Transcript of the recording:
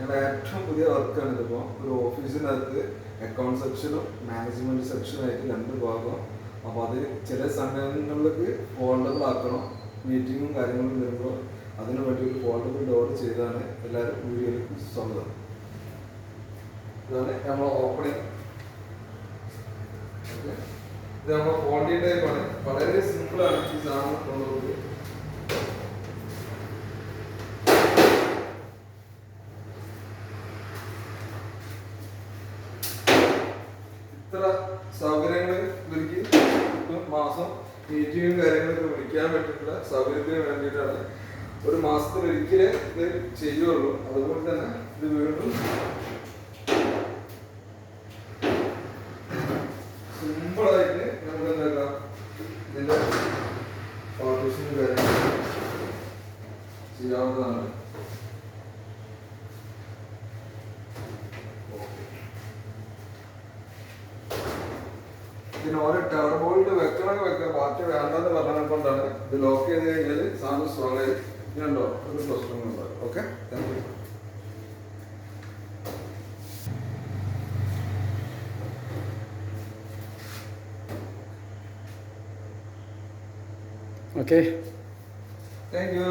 ഞങ്ങളുടെ ഏറ്റവും പുതിയ വർക്കാണ് ഇതിപ്പോൾ ഒരു ഓഫീസിനകത്ത് അക്കൗണ്ട് സെക്ഷനും മാനേജ്മെന്റ് സെക്ഷനും ആയിട്ട് രണ്ട് ഭാഗം. അപ്പോൾ അത് ചില സമയങ്ങളിലേക്ക് ഫോൾഡബിൾ ആക്കണം. മീറ്റിങ്ങും കാര്യങ്ങളും വരുമ്പോൾ അതിനു വേണ്ടി ഒരു ഫോൾഡബിൾ ഡോർ ചെയ്താണ് എല്ലാവരും വീഡിയോയിലേക്ക് സ്വാഗതം ഇതാണ് നമ്മൾ ഓപ്പണിങ് ഇത് നമ്മൾ ഫോൾഡി ടൈപ്പ് ആണ് വളരെ സിമ്പിളാണ് ഈ സാധനം കൊണ്ടുപോകുന്നത് ഇത്ര സൗകര്യങ്ങൾ ഇവർക്ക് മാസം മീറ്റിങ്ങും കാര്യങ്ങളൊക്കെ വിളിക്കാൻ പറ്റുന്ന സൗകര്യത്തിന് വേണ്ടിയിട്ടാണ്. ഒരു മാസത്തിൽ ഒരിക്കലേ ഇത് ചെയ്യുള്ളൂ. അതുകൊണ്ട് തന്നെ ഇത് വീണ്ടും സിമ്പിളായിട്ട് നമുക്ക് എന്താക്കാം ഇതിന്റെ പാർട്ടീഷനും കാര്യങ്ങളും ചെയ്യാവുന്നതാണ്. ഇതിന് ഓരോ ടർബോൾട്ട് വെക്കണമെങ്കിൽ വെക്കാം. പാർട്ടി വേണ്ടെന്ന് പറഞ്ഞത് കൊണ്ടാണ് ഇത് ലോക്ക് ചെയ്ത് കഴിഞ്ഞാൽ സാധനം സ്ട്രോങ് ആയി. ഇതുണ്ടോ ഒരു പ്രശ്നങ്ങളുണ്ടാവും okay thank you okay thank you